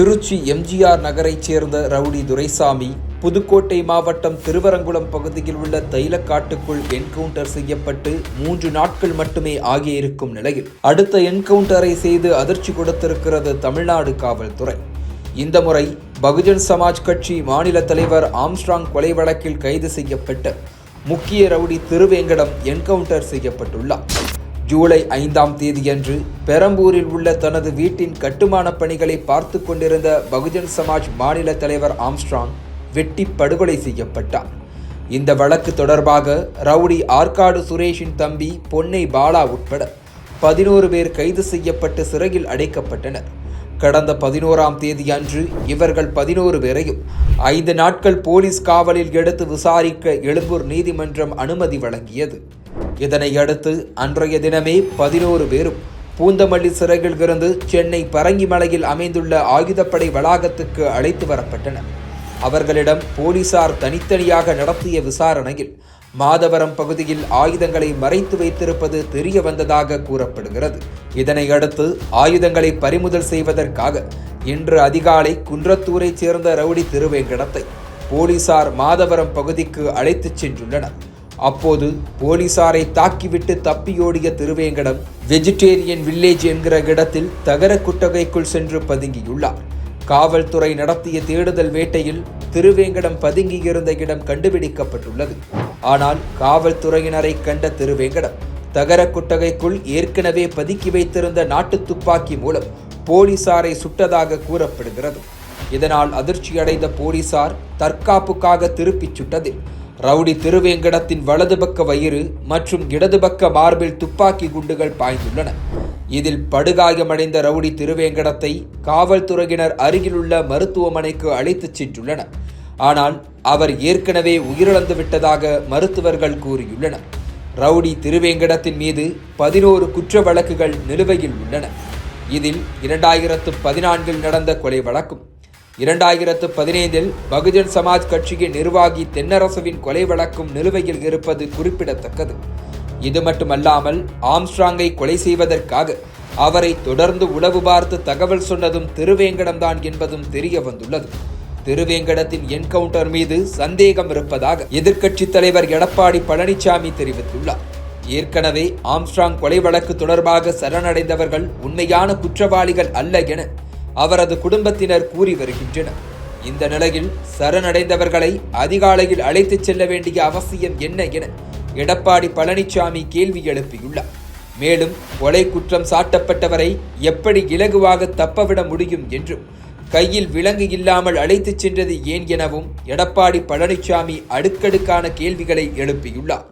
திருச்சி எம்ஜிஆர் நகரைச் சேர்ந்த ரவுடி துரைசாமி புதுக்கோட்டை மாவட்டம் திருவரங்குளம் பகுதியில் உள்ள தைலக்காட்டுக்குள் என்கவுண்டர் செய்யப்பட்டு மூன்று நாட்கள் மட்டுமே ஆகியிருக்கும் நிலையில் அடுத்த என்கவுண்டரை செய்து அதிர்ச்சி கொடுத்திருக்கிறது தமிழ்நாடு காவல்துறை. இந்த முறை பகுஜன் சமாஜ் கட்சி மாநில தலைவர் ஆம்ஸ்ட்ராங் கொலை வழக்கில் கைது செய்யப்பட்ட முக்கிய ரவுடி திருவேங்கடம் என்கவுண்டர் செய்யப்பட்டுள்ளார். ஜூலை ஐந்தாம் தேதியன்று பெரம்பூரில் உள்ள தனது வீட்டின் கட்டுமானப் பணிகளை பார்த்து கொண்டிருந்த பகுஜன் சமாஜ் மாநில தலைவர் ஆம்ஸ்ட்ராங் வெட்டி படுகொலை செய்யப்பட்டார். இந்த வழக்கு தொடர்பாக ரவுடி ஆற்காடு சுரேஷின் தம்பி பொன்னை பாலா உட்பட பதினோரு பேர் கைது செய்யப்பட்டு சிறையில் அடைக்கப்பட்டனர். கடந்த பதினோராம் தேதி அன்று இவர்கள் பதினோரு பேரையும் ஐந்து நாட்கள் போலீஸ் காவலில் எடுத்து விசாரிக்க எழும்பூர் நீதிமன்றம் அனுமதி வழங்கியது. இதனை அடுத்து அன்றைய தினமே பதினோரு பேரும் பூந்தமல்லி சிறையில் இருந்து சென்னை பரங்கிமலையில் அமைந்துள்ள ஆயுதப்படை வளாகத்துக்கு அழைத்து வரப்பட்டனர். அவர்களிடம் போலீசார் தனித்தனியாக நடத்திய விசாரணையில் மாதவரம் பகுதியில் ஆயுதங்களை மறைத்து வைத்திருப்பது தெரிய வந்ததாக கூறப்படுகிறது. இதனை அடுத்து ஆயுதங்களை பறிமுதல் செய்வதற்காக இன்று அதிகாலை குன்றத்தூரைச் சேர்ந்த ரவுடி திருவேங்கடத்தை போலீசார் மாதவரம் பகுதிக்கு அழைத்துச் சென்றுள்ளனர். அப்போது போலீசாரை தாக்கிவிட்டு தப்பியோடிய திருவேங்கடம் வெஜிடேரியன் வில்லேஜ் என்கிற இடத்தில் தகர குட்டகைக்குள் சென்று பதுங்கியுள்ளார். காவல்துறை நடத்திய தேடுதல் வேட்டையில் திருவேங்கடம் பதுங்கியிருந்த இடம் கண்டுபிடிக்கப்பட்டுள்ளது. ஆனால் காவல்துறையினரை கண்ட திருவேங்கடம் தகர குட்டகைக்குள் ஏற்கனவே பதுக்கி வைத்திருந்த நாட்டு துப்பாக்கி மூலம் போலீசாரை சுட்டதாக கூறப்படுகிறது. இதனால் அதிர்ச்சியடைந்த போலீசார் தற்காப்புக்காக திருப்பிச் சுட்டதில் ரவுடி திருவேங்கடத்தின் வலது பக்க வயிறு மற்றும் இடது பக்க மார்பில் துப்பாக்கி குண்டுகள் பாய்ந்துள்ளன. இதில் படுகாயமடைந்த ரவுடி திருவேங்கடத்தை காவல்துறையினர் அருகிலுள்ள மருத்துவமனைக்கு அழைத்துச் சென்றுள்ளனர். ஆனால் அவர் ஏற்கனவே உயிரிழந்து விட்டதாக மருத்துவர்கள் கூறியுள்ளனர். ரவுடி திருவேங்கடத்தின் மீது பதினோரு குற்ற வழக்குகள் நிலுவையில் உள்ளன. இதில் இரண்டாயிரத்து பதினான்கில் நடந்த கொலை வழக்கும் இரண்டாயிரத்து பதினைந்தில் பகுஜன் சமாஜ் கட்சியின் நிர்வாகி தென்னரசுவின் கொலை வழக்கும் நிலுவையில் இருப்பது குறிப்பிடத்தக்கது. இது மட்டுமல்லாமல் ஆம்ஸ்ட்ராங்கை கொலை செய்வதற்காக அவரை தொடர்ந்து உளவு பார்த்து தகவல் சொன்னதும் திருவேங்கடம்தான் என்பதும் தெரிய வந்துள்ளது திருவேங்கடத்தின் என்கவுண்டர் மீது சந்தேகம் இருப்பதாக எதிர்க்கட்சித் தலைவர் எடப்பாடி பழனிசாமி தெரிவித்துள்ளார். ஏற்கனவே ஆம்ஸ்ட்ராங் கொலை வழக்கு தொடர்பாக சரணடைந்தவர்கள் உண்மையான குற்றவாளிகள் அல்ல என அவரது குடும்பத்தினர் கூறி வருகின்றனர். இந்த நிலையில் சரணடைந்தவர்களை அதிகாலையில் அழைத்துச் செல்ல வேண்டிய அவசியம் என்ன என எடப்பாடி பழனிசாமி கேள்வி எழுப்பியுள்ளார். மேலும் கொலை குற்றம் சாட்டப்பட்டவரை எப்படி இலகுவாக தப்பவிட முடியும் என்றும் கையில் விலங்கு இல்லாமல் அழைத்துச் சென்றது ஏன் எனவும் எடப்பாடி பழனிசாமி அடுக்கடுக்கான கேள்விகளை எழுப்பியுள்ளார்.